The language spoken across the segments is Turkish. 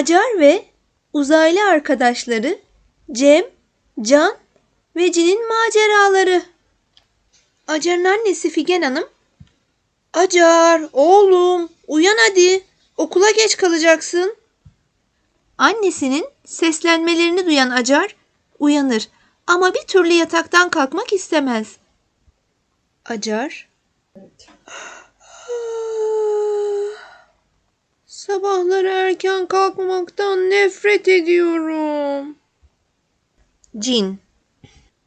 Acar ve uzaylı arkadaşları Cem, Can ve Cin'in maceraları. Acar'ın annesi Figen Hanım, Acar, oğlum, uyan hadi. Okula geç kalacaksın. Annesinin seslenmelerini duyan Acar uyanır ama bir türlü yataktan kalkmak istemez. Acar Sabahları erken kalkmaktan nefret ediyorum. Cin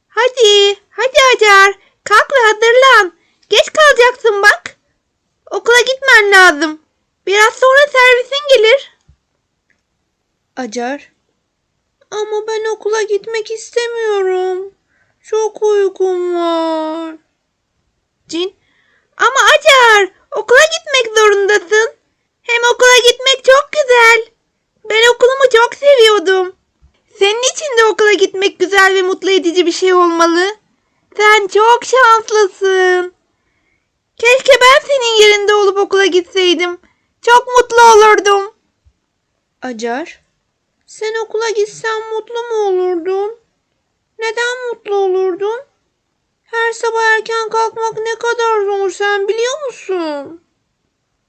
Hadi, hadi Acar. Kalk ve hazırlan. Geç kalacaksın bak. Okula gitmen lazım. Biraz sonra servisin gelir. Acar Ama ben okula gitmek istemiyorum. Çok uykum var. Cin Ama Acar okula gitmek zorundasın. Hem okula gitmek çok güzel. Ben okulumu çok seviyordum. Senin için de okula gitmek güzel ve mutlu edici bir şey olmalı. Sen çok şanslısın. Keşke ben senin yerinde olup okula gitseydim. Çok mutlu olurdum. Acar, sen okula gitsen mutlu mu olurdun? Neden mutlu olurdun? Her sabah erken kalkmak ne kadar zor sen biliyor musun?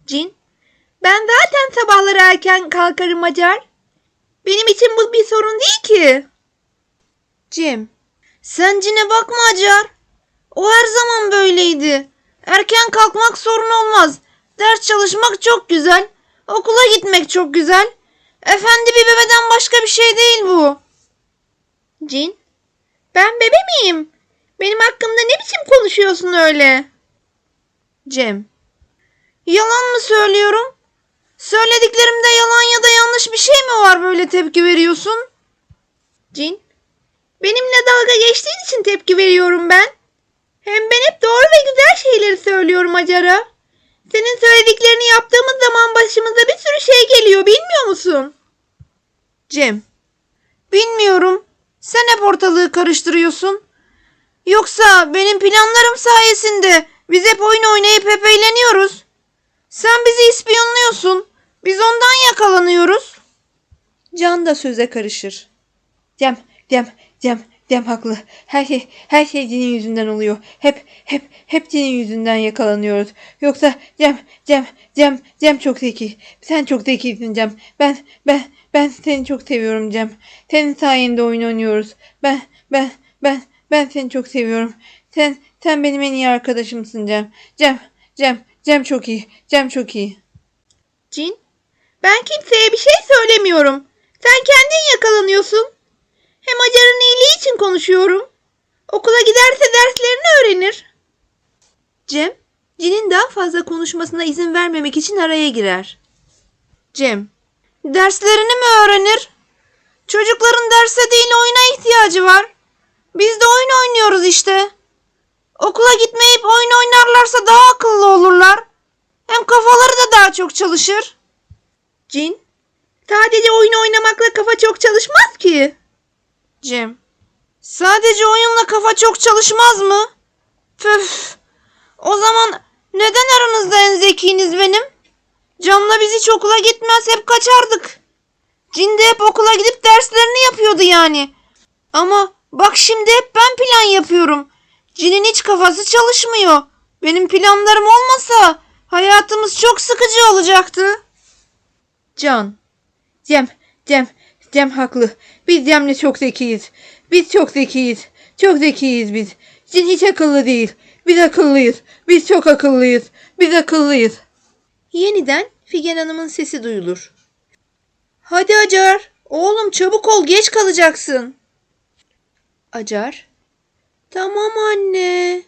Cin, ben zaten sabahları erken kalkarım Acar. Benim için bu bir sorun değil ki. Cem, sen Cin'e bakma Acar. O her zaman böyleydi. Erken kalkmak sorun olmaz. Ders çalışmak çok güzel. Okula gitmek çok güzel. Efendi bir bebeden başka bir şey değil bu. Cin, ben bebe miyim? Benim hakkımda ne biçim konuşuyorsun öyle? Cem, yalan mı söylüyorum? Söylediklerimde yalan ya da yanlış bir şey mi var böyle tepki veriyorsun? Cin, benimle dalga geçtiğin için tepki veriyorum ben. Hem ben hep doğru ve güzel şeyleri söylüyorum Acar'a. Senin söylediklerini yaptığımız zaman başımıza bir sürü şey geliyor bilmiyor musun? Cem, bilmiyorum. Sen hep ortalığı karıştırıyorsun. Yoksa benim planlarım sayesinde biz hep oyun oynayıp hep eğleniyoruz. Sen bizi ispiyonluyorsun. Biz ondan yakalanıyoruz. Can da söze karışır. Cem, Cem, Cem, Cem haklı. Her şey, her şey Cin'in yüzünden oluyor. Hep, hep, hep Cin'in yüzünden yakalanıyoruz. Yoksa Cem, Cem, Cem, Cem çok zeki. Sen çok zekisin Cem. Ben, ben, ben seni çok seviyorum Cem. Senin sayende oyun oynuyoruz. Ben, ben, ben, ben seni çok seviyorum. Sen, sen benim en iyi arkadaşımsın Cem. Cem, Cem, Cem çok iyi. Cem çok iyi. Cin, ben kimseye bir şey söylemiyorum. Sen kendin yakalanıyorsun. Hem Acar'ın iyiliği için konuşuyorum. Okula giderse derslerini öğrenir. Cem, Cin'in daha fazla konuşmasına izin vermemek için araya girer. Cem, derslerini mi öğrenir? Çocukların derse değil oyuna ihtiyacı var. Biz de oyun oynuyoruz işte. Okula gitmeyip oyun oynarlarsa daha akıllı olurlar. Hem kafaları da daha çok çalışır. Cin, sadece oyun oynamakla kafa çok çalışmaz ki. Cem, sadece oyunla kafa çok çalışmaz mı? Püf, o zaman neden aranızda en zekiniz benim? Can'la biz hiç okula gitmez hep kaçardık. Cin de hep okula gidip derslerini yapıyordu yani. Ama bak şimdi hep ben plan yapıyorum. Cin'in hiç kafası çalışmıyor. Benim planlarım olmasa hayatımız çok sıkıcı olacaktı. Can, Cem, Cem, Cem haklı. Biz Cem'le çok zekiyiz. Biz çok zekiyiz. Çok zekiyiz biz. Cin hiç akıllı değil. Biz akıllıyız. Biz çok akıllıyız. Biz akıllıyız. Yeniden Figen Hanım'ın sesi duyulur. Hadi Acar. Oğlum çabuk ol geç kalacaksın. Acar. Tamam anne.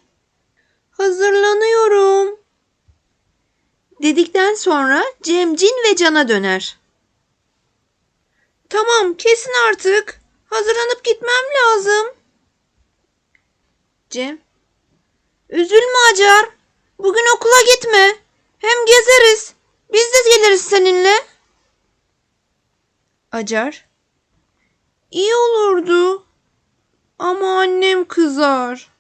Hazırlanıyorum. Dedikten sonra Cem Cin ve Can'a döner. Tamam kesin artık. Hazırlanıp gitmem lazım. Cem. Üzülme Acar. Bugün okula gitme. Hem gezeriz. Biz de geliriz seninle. Acar. İyi olurdu. Ama annem kızar.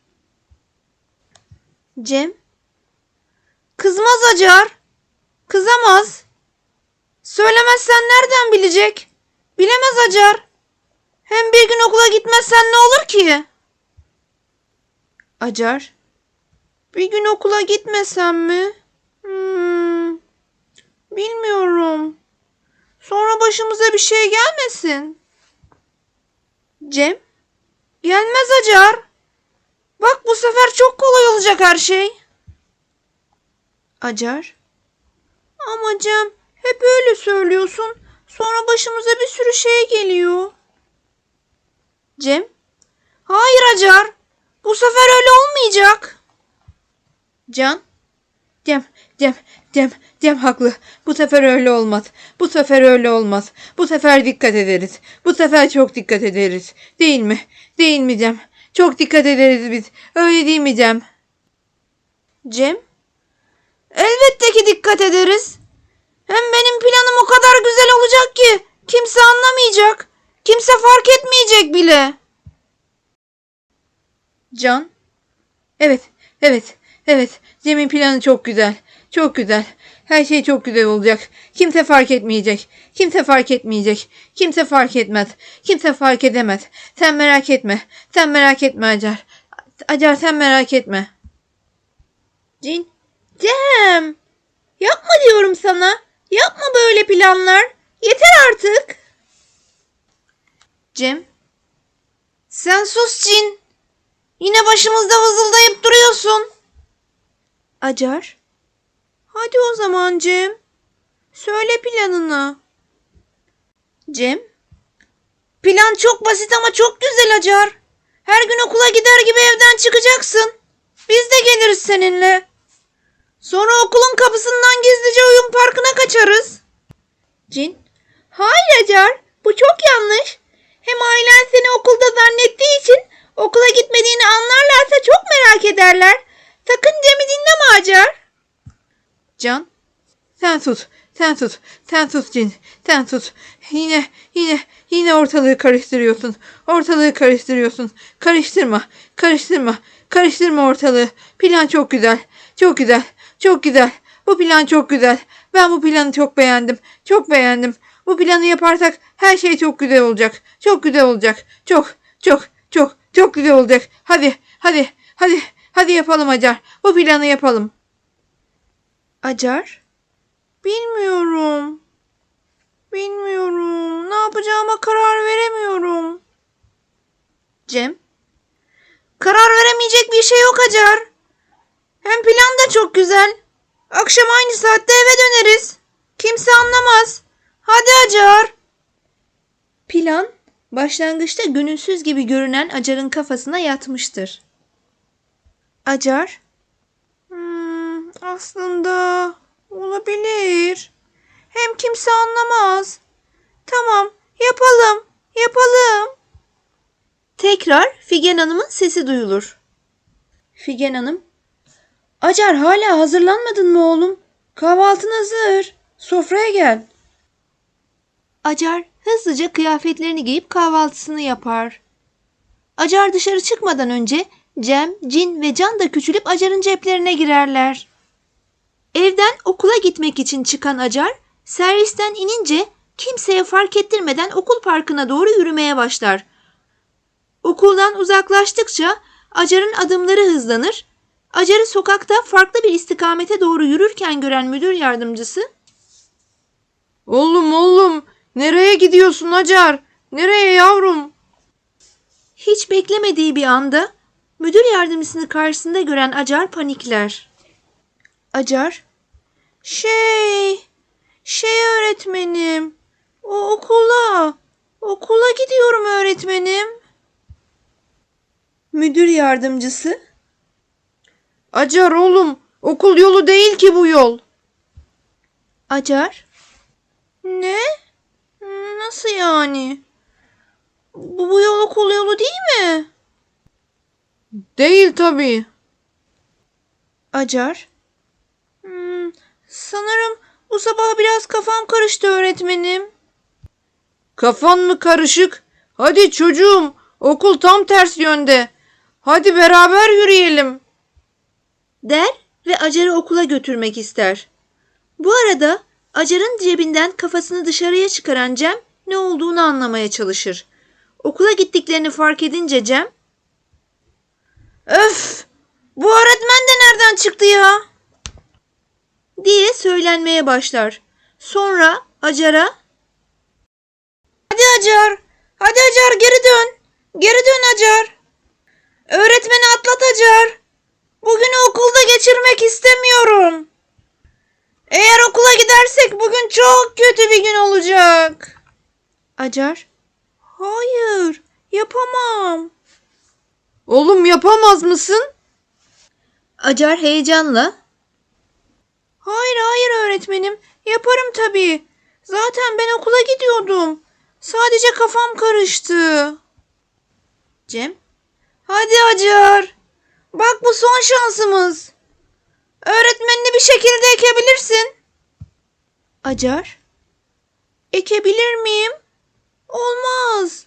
Cem. Kızmaz Acar. Kızamaz. Söylemezsen nereden bilecek? Bilemez Acar. Hem bir gün okula gitmezsen ne olur ki? Acar. Bir gün okula gitmesem mi? Hmm, bilmiyorum. Sonra başımıza bir şey gelmesin. Cem. Gelmez Acar. Bak bu sefer çok kolay olacak her şey. Acar. Ama Cem hep öyle söylüyorsun. Sonra başımıza bir sürü şey geliyor. Cem. Hayır Acar. Bu sefer öyle olmayacak. Can. Cem, Cem, Cem, Cem haklı. Bu sefer öyle olmaz. Bu sefer öyle olmaz. Bu sefer dikkat ederiz. Bu sefer çok dikkat ederiz. Değil mi? Değil mi Cem? Çok dikkat ederiz biz. Öyle değil mi Cem? Cem? Elbette ki dikkat ederiz. Hem benim planım o kadar güzel olacak ki kimse anlamayacak. Kimse fark etmeyecek bile. Can? Evet, evet, evet. Cem'in planı çok güzel. Çok güzel. Her şey çok güzel olacak. Kimse fark etmeyecek. Kimse fark etmeyecek. Kimse fark etmez. Kimse fark edemez. Sen merak etme. Sen merak etme Acar. Acar sen merak etme. Cin. Cem. Yapma diyorum sana. Yapma böyle planlar. Yeter artık. Cem. Sen sus Cin. Yine başımızda vızıldayıp duruyorsun. Acar. Hadi o zaman Cem. Söyle planını. Cem. Plan çok basit ama çok güzel Acar. Her gün okula gider gibi evden çıkacaksın. Biz de geliriz seninle. Sonra okulun kapısından gizlice oyun parkına kaçarız. Cin. Hayır Acar. Bu çok yanlış. Hem ailen seni okulda zannettiği için okula gitmediğini anlarlarsa çok merak ederler. Sakın Cem'i dinleme Acar. Can. Sen sus. Sen sus. Sen sus Cin. Sen sus. Yine, yine, yine ortalığı karıştırıyorsun. Ortalığı karıştırıyorsun. Karıştırma. Karıştırma. Karıştırma ortalığı. Plan çok güzel. Çok güzel. Çok güzel. Bu plan çok güzel. Ben bu planı çok beğendim. Çok beğendim. Bu planı yaparsak her şey çok güzel olacak. Çok güzel olacak. Çok, çok, çok, çok güzel olacak. Hadi, hadi, hadi, hadi yapalım Acar. Bu planı yapalım. Acar? Bilmiyorum. Bilmiyorum. Ne yapacağıma karar veremiyorum. Cem? Karar veremeyecek bir şey yok Acar. Hem plan da çok güzel. Akşam aynı saatte eve döneriz. Kimse anlamaz. Hadi Acar. Plan başlangıçta gönülsüz gibi görünen Acar'ın kafasına yatmıştır. Acar Hmm, aslında olabilir. Hem kimse anlamaz. Tamam, yapalım, yapalım. Tekrar Figen Hanım'ın sesi duyulur. Figen Hanım, Acar hala hazırlanmadın mı oğlum? Kahvaltın hazır. Sofraya gel. Acar hızlıca kıyafetlerini giyip kahvaltısını yapar. Acar dışarı çıkmadan önce Cem, Cin ve Can da küçülüp Acar'ın ceplerine girerler. Evden okula gitmek için çıkan Acar, servisten inince kimseye fark ettirmeden okul parkına doğru yürümeye başlar. Okuldan uzaklaştıkça Acar'ın adımları hızlanır. Acar'ı sokakta farklı bir istikamete doğru yürürken gören müdür yardımcısı Oğlum oğlum nereye gidiyorsun Acar? Nereye yavrum? Hiç beklemediği bir anda müdür yardımcısını karşısında gören Acar panikler. Acar, şey, şey öğretmenim, o okula, okula gidiyorum öğretmenim. Müdür yardımcısı, Acar oğlum, okul yolu değil ki bu yol. Acar, ne? Nasıl yani? Bu, bu yol okul yolu değil mi? Değil tabii. Acar. Hmm, sanırım bu sabah biraz kafam karıştı öğretmenim. Kafan mı karışık? Hadi çocuğum, okul tam ters yönde. Hadi beraber yürüyelim. Der ve Acar'ı okula götürmek ister. Bu arada Acar'ın cebinden kafasını dışarıya çıkaran Cem ne olduğunu anlamaya çalışır. Okula gittiklerini fark edince Cem, Öf! Bu öğretmen de nereden çıktı ya? diye söylenmeye başlar. Sonra Acar'a Hadi Acar! Hadi Acar geri dön! Geri dön Acar! Öğretmeni atlat Acar! Bugünü okulda geçirmek istemiyorum. Eğer okula gidersek bugün çok kötü bir gün olacak. Acar. Hayır, yapamam. Oğlum yapamaz mısın? Acar heyecanla. Hayır hayır öğretmenim. Yaparım tabii. Zaten ben okula gidiyordum. Sadece kafam karıştı. Cem. Hadi Acar. Bak bu son şansımız. Öğretmenini bir şekilde ekebilirsin. Acar. Ekebilir miyim? Olmaz.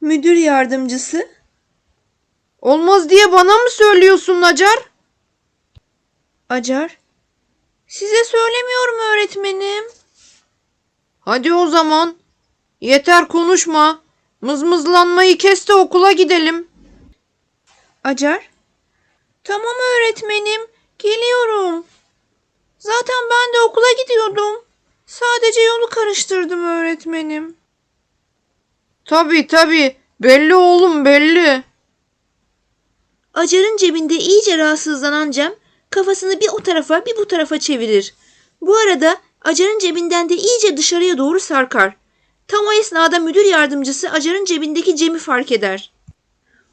Müdür yardımcısı. Olmaz diye bana mı söylüyorsun Acar? Acar. Size söylemiyorum öğretmenim. Hadi o zaman. Yeter konuşma. Mızmızlanmayı kes de okula gidelim. Acar. Tamam öğretmenim. Geliyorum. Zaten ben de okula gidiyordum. Sadece yolu karıştırdım öğretmenim. Tabii tabii. Belli oğlum belli. Acar'ın cebinde iyice rahatsızlanan Cem kafasını bir o tarafa bir bu tarafa çevirir. Bu arada Acar'ın cebinden de iyice dışarıya doğru sarkar. Tam o esnada müdür yardımcısı Acar'ın cebindeki Cem'i fark eder.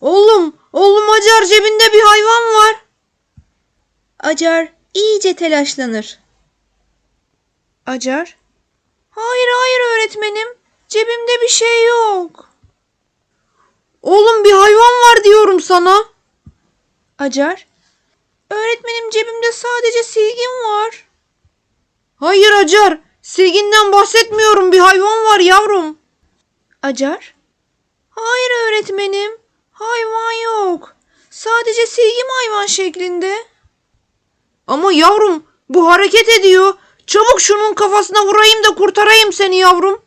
Oğlum, oğlum Acar cebinde bir hayvan var. Acar iyice telaşlanır. Acar, hayır hayır öğretmenim, cebimde bir şey yok. Oğlum bir hayvan var diyorum sana. Acar, öğretmenim cebimde sadece silgim var. Hayır Acar, silginden bahsetmiyorum bir hayvan var yavrum. Acar, hayır öğretmenim, hayvan yok. Sadece silgim hayvan şeklinde. Ama yavrum bu hareket ediyor. Çabuk şunun kafasına vurayım da kurtarayım seni yavrum.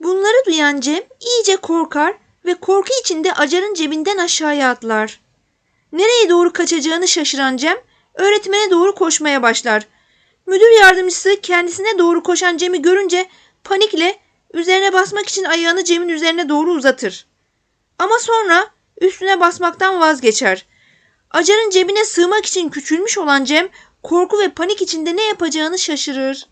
Bunları duyan Cem iyice korkar ve korku içinde Acar'ın cebinden aşağıya atlar. Nereye doğru kaçacağını şaşıran Cem öğretmene doğru koşmaya başlar. Müdür yardımcısı kendisine doğru koşan Cem'i görünce panikle üzerine basmak için ayağını Cem'in üzerine doğru uzatır. Ama sonra üstüne basmaktan vazgeçer. Acar'ın cebine sığmak için küçülmüş olan Cem korku ve panik içinde ne yapacağını şaşırır.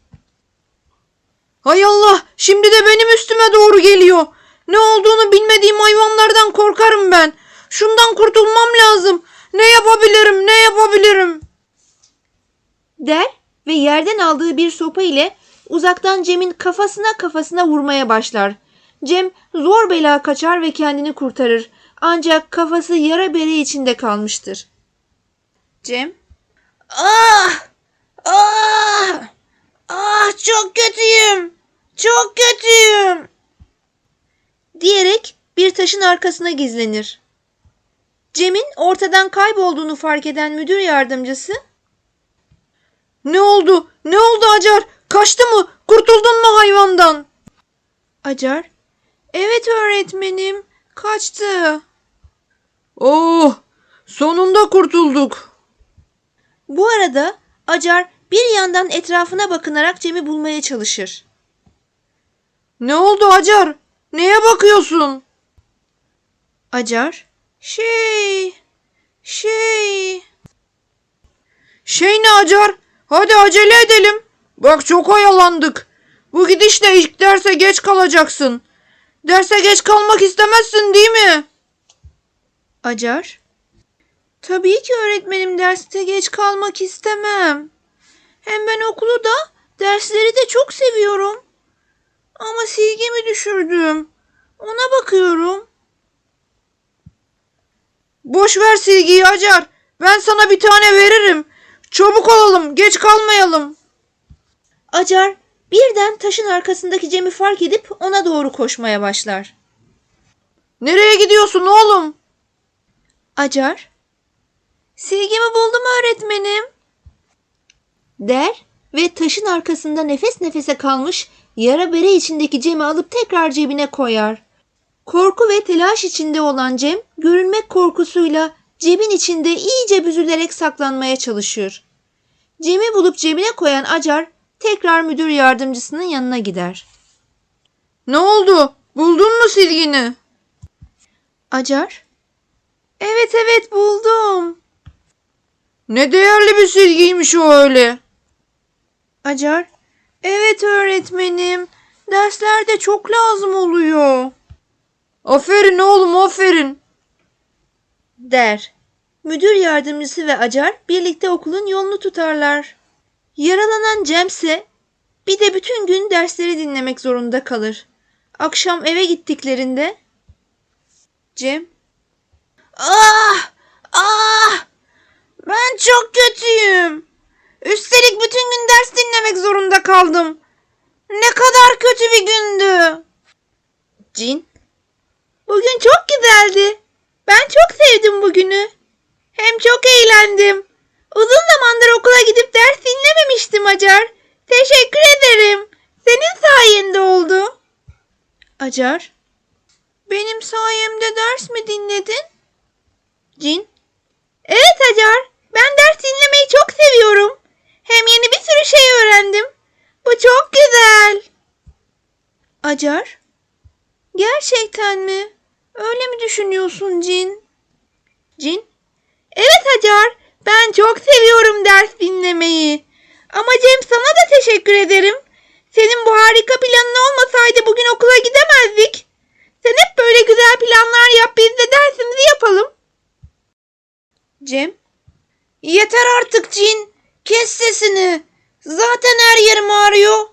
Hay Allah şimdi de benim üstüme doğru geliyor. Ne olduğunu bilmediğim hayvanlardan korkarım ben. Şundan kurtulmam lazım. Ne yapabilirim ne yapabilirim? Der ve yerden aldığı bir sopa ile uzaktan Cem'in kafasına kafasına vurmaya başlar. Cem zor bela kaçar ve kendini kurtarır. Ancak kafası yara bere içinde kalmıştır. Cem. Ah! Ah! Ah çok kötüyüm. Çok kötüyüm. Diyerek bir taşın arkasına gizlenir. Cem'in ortadan kaybolduğunu fark eden müdür yardımcısı Ne oldu? Ne oldu Acar? Kaçtı mı? Kurtuldun mu hayvandan? Acar Evet öğretmenim. Kaçtı. Oh! Sonunda kurtulduk. Bu arada Acar bir yandan etrafına bakınarak Cem'i bulmaya çalışır. Ne oldu Acar? Neye bakıyorsun? Acar, şey, şey. Şey ne Acar? Hadi acele edelim. Bak çok oyalandık. Bu gidişle ilk derse geç kalacaksın. Derse geç kalmak istemezsin değil mi? Acar. Tabii ki öğretmenim derste geç kalmak istemem. Hem ben okulu da dersleri de çok seviyorum. Ama silgimi düşürdüm. Ona bakıyorum. Boş ver silgiyi Acar. Ben sana bir tane veririm. Çabuk olalım, geç kalmayalım. Acar birden taşın arkasındaki Cem'i fark edip ona doğru koşmaya başlar. Nereye gidiyorsun oğlum? Acar. Silgimi buldum öğretmenim. Der ve taşın arkasında nefes nefese kalmış Yara bere içindeki Cem'i alıp tekrar cebine koyar. Korku ve telaş içinde olan Cem, görünmek korkusuyla cebin içinde iyice büzülerek saklanmaya çalışır. Cem'i bulup cebine koyan Acar tekrar müdür yardımcısının yanına gider. Ne oldu? Buldun mu silgini? Acar, evet evet buldum. Ne değerli bir silgiymiş o öyle. Acar, evet öğretmenim. Derslerde çok lazım oluyor. Aferin oğlum aferin. Der. Müdür yardımcısı ve Acar birlikte okulun yolunu tutarlar. Yaralanan Cem ise bir de bütün gün dersleri dinlemek zorunda kalır. Akşam eve gittiklerinde Cem Ah! Ah! Ben çok kötüyüm. Üstelik bütün gün ders dinlemek zorunda kaldım. Ne kadar kötü bir gündü. Cin Bugün çok güzeldi. Ben çok sevdim bugünü. Hem çok eğlendim. Uzun zamandır okula gidip ders dinlememiştim Acar. Teşekkür ederim. Senin sayende oldu. Acar. Benim sayemde ders mi dinledin? Cin. Evet Acar. Ben ders dinlemeyi çok seviyorum. Hem yeni bir sürü şey öğrendim. Bu çok güzel. Acar. Gerçekten mi? Öyle mi düşünüyorsun Cin? Cin? Evet Hacer. Ben çok seviyorum ders dinlemeyi. Ama Cem sana da teşekkür ederim. Senin bu harika planın olmasaydı bugün okula gidemezdik. Sen hep böyle güzel planlar yap biz de dersimizi yapalım. Cem? Yeter artık Cin. Kes sesini. Zaten her yerim ağrıyor.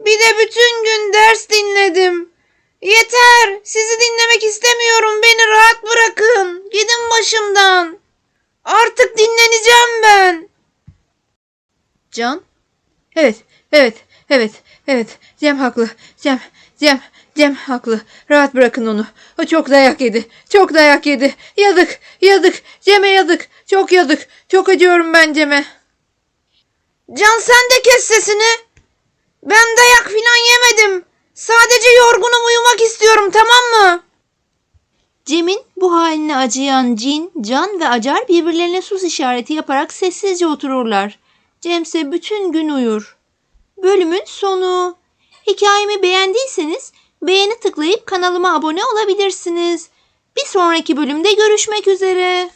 Bir de bütün gün ders dinledim. Yeter. Sizi dinlemek istemiyorum. Beni rahat bırakın. Gidin başımdan. Artık dinleneceğim ben. Can? Evet, evet, evet, evet. Cem haklı. Cem, Cem, Cem haklı. Rahat bırakın onu. O çok dayak yedi. Çok dayak yedi. Yazık, yazık. Cem'e yazık. Çok yazık. Çok acıyorum ben Cem'e. Can sen de kes sesini. Ben dayak filan yemedim. Sadece yorgunum uyumak istiyorum tamam mı? Cem'in bu haline acıyan Cin, Can ve Acar birbirlerine sus işareti yaparak sessizce otururlar. Cem ise bütün gün uyur. Bölümün sonu. Hikayemi beğendiyseniz beğeni tıklayıp kanalıma abone olabilirsiniz. Bir sonraki bölümde görüşmek üzere.